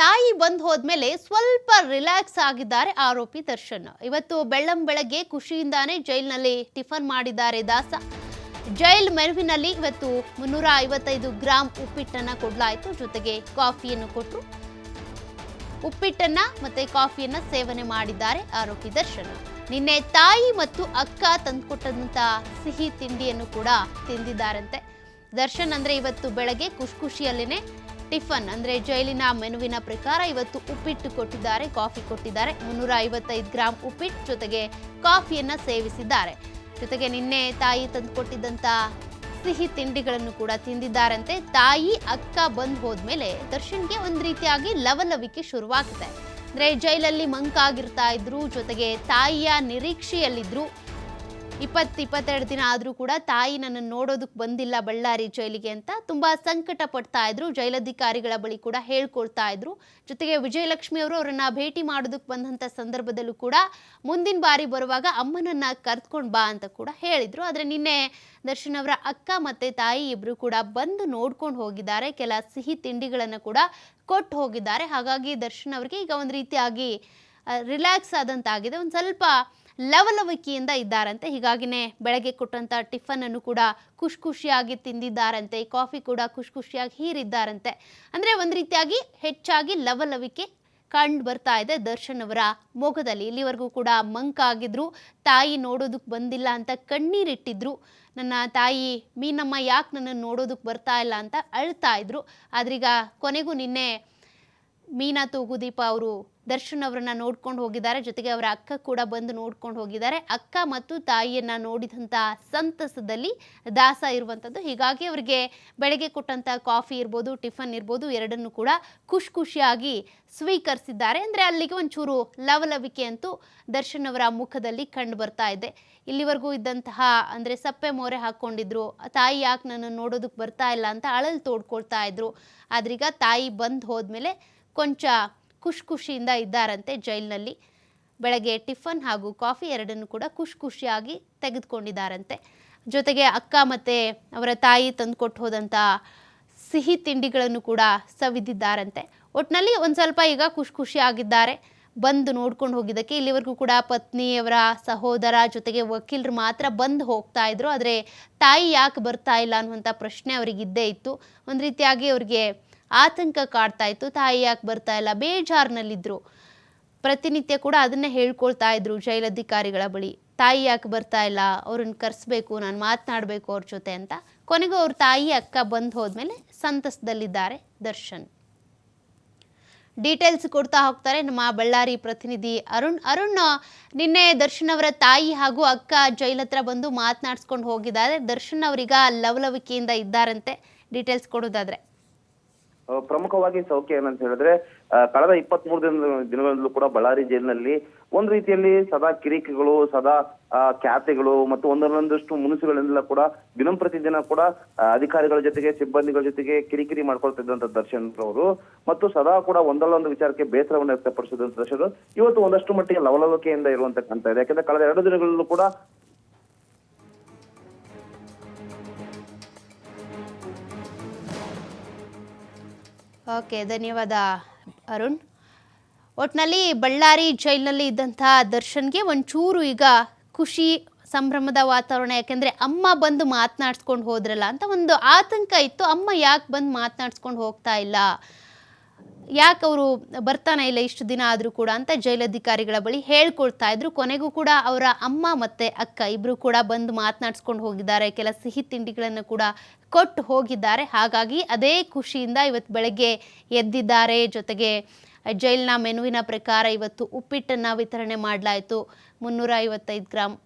ತಾಯಿ ಬಂದ್ ಹೋದ್ಮೇಲೆ ಸ್ವಲ್ಪ ರಿಲ್ಯಾಕ್ಸ್ ಆಗಿದ್ದಾರೆ ಆರೋಪಿ ದರ್ಶನ್. ಇವತ್ತು ಬೆಳ್ಳಂ ಬೆಳಗ್ಗೆ ಖುಷಿಯಿಂದಾನೆ ಜೈಲಿನಲ್ಲಿ ಟಿಫನ್ ಮಾಡಿದ್ದಾರೆ ದಾಸ. ಜೈಲ್ ಮೆನುವಿನಲ್ಲಿ ಇವತ್ತು ಮುನ್ನೂರ ಐವತ್ತೈದು ಗ್ರಾಂ ಉಪ್ಪಿಟ್ಟನ್ನ ಕೊಡ್ಲಾಯ್ತು. ಜೊತೆಗೆ ಕಾಫಿಯನ್ನು ಕೊಟ್ಟರು ಉಪ್ಪಿಟ್ಟನ್ನ ಮತ್ತೆ ಕಾಫಿಯನ್ನ ಸೇವನೆ ಮಾಡಿದ್ದಾರೆ ಆರೋಪಿ ದರ್ಶನ್. ನಿನ್ನೆ ತಾಯಿ ಮತ್ತು ಅಕ್ಕ ತಂದುಕೊಟ್ಟಂತ ಸಿಹಿ ತಿಂಡಿಯನ್ನು ಕೂಡ ತಿಂದಿದ್ದಾರಂತೆ. ದರ್ಶನ್ ಅಂದ್ರೆ ಇವತ್ತು ಬೆಳಗ್ಗೆ ಖುಷಿ ಖುಷಿಯಲ್ಲೇನೆ ಟಿಫನ್ ಅಂದ್ರೆ ಜೈಲಿನ ಮೆನುವಿನ ಪ್ರಕಾರ ಇವತ್ತು ಉಪ್ಪಿಟ್ಟು ಕೊಟ್ಟಿದ್ದಾರೆ, ಕಾಫಿ ಕೊಟ್ಟಿದ್ದಾರೆ. ಮುನ್ನೂರ ಐವತ್ತೈದು ಗ್ರಾಂ ಉಪ್ಪಿಟ್ಟು ಜೊತೆಗೆ ಕಾಫಿಯನ್ನ ಸೇವಿಸಿದ್ದಾರೆ. ಜೊತೆಗೆ ನಿನ್ನೆ ತಾಯಿ ತಂದುಕೊಟ್ಟಿದ್ದಂತ ಸಿಹಿ ತಿಂಡಿಗಳನ್ನು ಕೂಡ ತಿಂದಿದ್ದಾರಂತೆ. ತಾಯಿ, ಅಕ್ಕ ಬಂದ್ ಹೋದ್ಮೇಲೆ ದರ್ಶನ್ಗೆ ಒಂದ್ ರೀತಿಯಾಗಿ ಲವಲವಿಕೆ ಶುರುವಾಗುತ್ತೆ ಅಂದ್ರೆ ಜೈಲಲ್ಲಿ ಮಂಕಾಗಿರ್ತಾ ಇದ್ರು, ಜೊತೆಗೆ ತಾಯಿಯ ನಿರೀಕ್ಷೆಯಲ್ಲಿದ್ರು. ಇಪ್ಪತ್ತು ಇಪ್ಪತ್ತೆರಡು ದಿನ ಆದರೂ ಕೂಡ ತಾಯಿ ನನ್ನನ್ನು ನೋಡೋದಕ್ಕೆ ಬಂದಿಲ್ಲ ಬಳ್ಳಾರಿ ಜೈಲಿಗೆ ಅಂತ ತುಂಬ ಸಂಕಟ ಪಡ್ತಾ ಇದ್ರು. ಜೈಲಧಿಕಾರಿಗಳ ಬಳಿ ಕೂಡ ಹೇಳ್ಕೊಳ್ತಾ ಇದ್ರು. ಜೊತೆಗೆ ವಿಜಯಲಕ್ಷ್ಮಿ ಅವರು ಅವರನ್ನ ಭೇಟಿ ಮಾಡೋದಕ್ಕೆ ಬಂದಂಥ ಸಂದರ್ಭದಲ್ಲೂ ಕೂಡ ಮುಂದಿನ ಬಾರಿ ಬರುವಾಗ ಅಮ್ಮನನ್ನ ಕರ್ತ್ಕೊಂಡು ಬಾ ಅಂತ ಕೂಡ ಹೇಳಿದರು. ಆದರೆ ನಿನ್ನೆ ದರ್ಶನ್ ಅವರ ಅಕ್ಕ ಮತ್ತೆ ತಾಯಿ ಇಬ್ಬರು ಕೂಡ ಬಂದು ನೋಡ್ಕೊಂಡು ಹೋಗಿದ್ದಾರೆ. ಕೆಲ ಸಿಹಿ ತಿಂಡಿಗಳನ್ನು ಕೂಡ ಕೊಟ್ಟು ಹೋಗಿದ್ದಾರೆ. ಹಾಗಾಗಿ ದರ್ಶನ್ ಅವರಿಗೆ ಈಗ ಒಂದು ರೀತಿಯಾಗಿ ರಿಲ್ಯಾಕ್ಸ್ ಆದಂತಾಗಿದೆ. ಒಂದು ಸ್ವಲ್ಪ ಲವಲವಿಕೆಯಿಂದ ಇದ್ದಾರಂತೆ. ಹೀಗಾಗಿನೇ ಬೆಳಗ್ಗೆ ಕೊಟ್ಟಂತ ಟಿಫನ್ ಅನ್ನು ಕೂಡ ಖುಷ್ ಖುಷಿಯಾಗಿ ತಿಂದಿದ್ದಾರಂತೆ. ಕಾಫಿ ಕೂಡ ಖುಷಿ ಖುಷಿಯಾಗಿ ಹೀರಿದ್ದಾರಂತೆ. ಅಂದ್ರೆ ಒಂದು ರೀತಿಯಾಗಿ ಹೆಚ್ಚಾಗಿ ಲವಲವಿಕೆ ಕಂಡು ಬರ್ತಾ ಇದೆ ದರ್ಶನ್ ಅವರ ಮೊಗದಲ್ಲಿ. ಇಲ್ಲಿವರೆಗೂ ಕೂಡ ಮಂಕ ಆಗಿದ್ರು, ತಾಯಿ ನೋಡೋದಕ್ಕೆ ಬಂದಿಲ್ಲ ಅಂತ ಕಣ್ಣೀರಿಟ್ಟಿದ್ರು ನನ್ನ ತಾಯಿ, ಮೀನಮ್ಮ, ಯಾಕೆ ನನ್ನನ್ನು ನೋಡೋದಕ್ಕೆ ಬರ್ತಾ ಇಲ್ಲ? ಅಂತ ಅಳ್ತಾ ಇದ್ರು. ಆದ್ರೀಗ ಕೊನೆಗೂ ನಿನ್ನೆ ಮೀನಾ ತೂಗುದೀಪ ಅವರು ದರ್ಶನ್ ಅವರನ್ನ ನೋಡ್ಕೊಂಡು ಹೋಗಿದ್ದಾರೆ. ಜೊತೆಗೆ ಅವರ ಅಕ್ಕ ಕೂಡ ಬಂದು ನೋಡ್ಕೊಂಡು ಹೋಗಿದ್ದಾರೆ. ಅಕ್ಕ ಮತ್ತು ತಾಯಿಯನ್ನ ನೋಡಿದಂಥ ಸಂತಸದಲ್ಲಿ ದಾಸ ಇರುವಂಥದ್ದು ಹೀಗಾಗಿ ಅವರಿಗೆ ಬೆಳಗ್ಗೆ ಕೊಟ್ಟಂಥ ಕಾಫಿ ಇರ್ಬೋದು, ಟಿಫನ್ ಇರ್ಬೋದು, ಎರಡನ್ನು ಕೂಡ ಖುಷಿ ಖುಷಿಯಾಗಿ ಸ್ವೀಕರಿಸಿದ್ದಾರೆ. ಅಂದರೆ ಅಲ್ಲಿಗೆ ಒಂಚೂರು ಲವಲವಿಕೆ ಅಂತೂ ದರ್ಶನ್ ಅವರ ಮುಖದಲ್ಲಿ ಕಂಡು ಬರ್ತಾ ಇದೆ. ಇಲ್ಲಿವರೆಗೂ ಇದ್ದಂತಹ ಅಂದರೆ ಸಪ್ಪೆ ಮೋರೆ ಹಾಕ್ಕೊಂಡಿದ್ರು ತಾಯಿ ಯಾಕೆ ನನ್ನನ್ನು ನೋಡೋದಕ್ಕೆ ಬರ್ತಾ ಇಲ್ಲ ಅಂತ ಅಳಲ್ ತೋಡ್ಕೊಳ್ತಾ ಇದ್ರು. ಆದ್ರೀಗ ತಾಯಿ ಬಂದು ಹೋದ್ಮೇಲೆ ಕೊಂಚ ಖುಷ್ ಖುಷಿಯಿಂದ ಇದ್ದಾರಂತೆ ಜೈಲಿನಲ್ಲಿ. ಬೆಳಗ್ಗೆ ಟಿಫನ್ ಹಾಗೂ ಕಾಫಿ ಎರಡನ್ನು ಕೂಡ ಖುಷಿ ಖುಷಿಯಾಗಿ ತೆಗೆದುಕೊಂಡಿದ್ದಾರಂತೆ. ಜೊತೆಗೆ ಅಕ್ಕ ಮತ್ತು ಅವರ ತಾಯಿ ತಂದುಕೊಟ್ಟು ಹೋದಂಥ ಸಿಹಿ ತಿಂಡಿಗಳನ್ನು ಕೂಡ ಸವಿದಿದ್ದಾರಂತೆ. ಒಟ್ಟಿನಲ್ಲಿ ಒಂದು ಸ್ವಲ್ಪ ಈಗ ಖುಷಿ ಖುಷಿಯಾಗಿದ್ದಾರೆ ಬಂದು ನೋಡ್ಕೊಂಡು ಹೋಗಿದ್ದಕ್ಕೆ ಇಲ್ಲಿವರೆಗೂ ಕೂಡ ಪತ್ನಿಯವರ ಸಹೋದರ ಜೊತೆಗೆ ವಕೀಲರು ಮಾತ್ರ ಬಂದು ಹೋಗ್ತಾ ಇದ್ರು. ಆದರೆ ತಾಯಿ ಯಾಕೆ ಬರ್ತಾ ಇಲ್ಲ ಅನ್ನುವಂಥ ಪ್ರಶ್ನೆ ಅವರಿಗೆ ಇದ್ದೇ ಇತ್ತು. ಒಂದು ರೀತಿಯಾಗಿ ಅವ್ರಿಗೆ ಆತಂಕ ಕಾಡ್ತಾ ಇತ್ತು. ತಾಯಿ ಯಾಕೆ ಬರ್ತಾ ಇಲ್ಲ? ಬೇಜಾರ್ನಲ್ಲಿದ್ದರು ಪ್ರತಿನಿತ್ಯ ಕೂಡ ಅದನ್ನೇ ಹೇಳ್ಕೊಳ್ತಾ ಇದ್ರು ಜೈಲಧಿಕಾರಿಗಳ ಬಳಿ. ತಾಯಿ ಯಾಕೆ ಬರ್ತಾ ಇಲ್ಲ? ಅವ್ರನ್ನ ಕರೆಸ್ಬೇಕು, ನಾನು ಮಾತನಾಡಬೇಕು ಅವ್ರ ಜೊತೆ ಅಂತ. ಕೊನೆಗೂ ಅವ್ರ ತಾಯಿ ಅಕ್ಕ ಬಂದು ಹೋದ್ಮೇಲೆ ಸಂತಸದಲ್ಲಿದ್ದಾರೆ ದರ್ಶನ್. ಡೀಟೇಲ್ಸ್ ಕೊಡ್ತಾ ಹೋಗ್ತಾರೆ ನಮ್ಮ ಬಳ್ಳಾರಿ ಪ್ರತಿನಿಧಿ ಅರುಣ್. ಅರುಣ್, ನಿನ್ನೆ ದರ್ಶನ್ ಅವರ ತಾಯಿ ಹಾಗೂ ಅಕ್ಕ ಜೈಲ್ ಹತ್ರ ಬಂದು ಮಾತನಾಡಿಸ್ಕೊಂಡು ಹೋಗಿದ್ದಾರೆ. ದರ್ಶನ್ ಅವರೀಗ ಲವಲವಿಕೆಯಿಂದ ಇದ್ದಾರಂತೆ. ಡೀಟೇಲ್ಸ್ ಕೊಡೋದಾದ್ರೆ. ಪ್ರಮುಖವಾಗಿ ಸೌಖ್ಯ ಏನಂತ ಹೇಳಿದ್ರೆ ಕಳೆದ ಇಪ್ಪತ್ತ್ ಮೂರು ದಿನ ದಿನಗಳಿಂದಲೂ ಕೂಡ ಬಳ್ಳಾರಿ ಜೈಲಿನಲ್ಲಿ ಒಂದ್ ರೀತಿಯಲ್ಲಿ ಸದಾ ಕಿರಿಕಿಗಳು, ಸದಾ ಖ್ಯಾತಿಗಳು ಮತ್ತು ಒಂದೊಂದಷ್ಟು ಮುನಿಸುಗಳಿಂದಲ ಕೂಡ ದಿನಂಪ್ರತಿದಿನ ಕೂಡ ಅಧಿಕಾರಿಗಳ ಜೊತೆಗೆ, ಸಿಬ್ಬಂದಿಗಳ ಜೊತೆಗೆ ಕಿರಿಕಿರಿ ಮಾಡ್ಕೊಳ್ತಿದ್ದಂತ ದರ್ಶನ್ ಅವರು ಮತ್ತು ಸದಾ ಕೂಡ ಒಂದಲ್ಲ ಒಂದು ವಿಚಾರಕ್ಕೆ ಬೇಸರವನ್ನು ವ್ಯಕ್ತಪಡಿಸಿದಂತ ದರ್ಶನ್ ಇವತ್ತು ಒಂದಷ್ಟು ಮಟ್ಟಿಗೆ ಲವಲವಿಕೆಯಿಂದ ಇರುವಂತ ಕಾಣ್ತಾ ಇದೆ. ಯಾಕಂದ್ರೆ ಕಳೆದ ಎರಡು ದಿನಗಳಲ್ಲೂ ಕೂಡ ಓಕೆ, ಧನ್ಯವಾದ ಅರುಣ್. ಒಟ್ನಲ್ಲಿ ಬಳ್ಳಾರಿ ಜೈಲಿನಲ್ಲಿ ಇದ್ದಂತಹ ದರ್ಶನ್ಗೆ ಒಂಚೂರು ಈಗ ಖುಷಿ ಸಂಭ್ರಮದ ವಾತಾವರಣ, ಯಾಕೆಂದರೆ ಅಮ್ಮ ಬಂದು ಮಾತನಾಡ್ಸ್ಕೊಂಡು ಹೋದ್ರಲ್ಲ ಅಂತ ಒಂದು ಆತಂಕ ಇತ್ತು. ಅಮ್ಮ ಯಾಕೆ ಬಂದು ಮಾತನಾಡ್ಸ್ಕೊಂಡು ಹೋಗ್ತಾ ಇಲ್ಲ? ಯಾಕೆ ಅವರು ಬರ್ತಾನೆ ಇಲ್ಲ ಇಷ್ಟು ದಿನ ಆದರೂ ಕೂಡ ಅಂತ ಜೈಲಧಿಕಾರಿಗಳ ಬಳಿ ಹೇಳ್ಕೊಳ್ತಾ ಇದ್ರು. ಕೊನೆಗೂ ಕೂಡ ಅವರ ಅಮ್ಮ ಮತ್ತೆ ಅಕ್ಕ ಇಬ್ಬರು ಕೂಡ ಬಂದು ಮಾತನಾಡಿಸ್ಕೊಂಡು ಹೋಗಿದ್ದಾರೆ. ಕೆಲ ಸಿಹಿ ತಿಂಡಿಗಳನ್ನು ಕೂಡ ಕೊಟ್ಟು ಹೋಗಿದ್ದಾರೆ. ಹಾಗಾಗಿ ಅದೇ ಖುಷಿಯಿಂದ ಇವತ್ತು ಬೆಳಗ್ಗೆ ಎದ್ದಿದ್ದಾರೆ. ಜೊತೆಗೆ ಜೈಲಿನ ಮೆನುವಿನ ಪ್ರಕಾರ ಇವತ್ತು ಉಪ್ಪಿಟ್ಟನ್ನು ವಿತರಣೆ ಮಾಡಲಾಯಿತು. ಮುನ್ನೂರ ಐವತ್ತೈದು ಗ್ರಾಮ್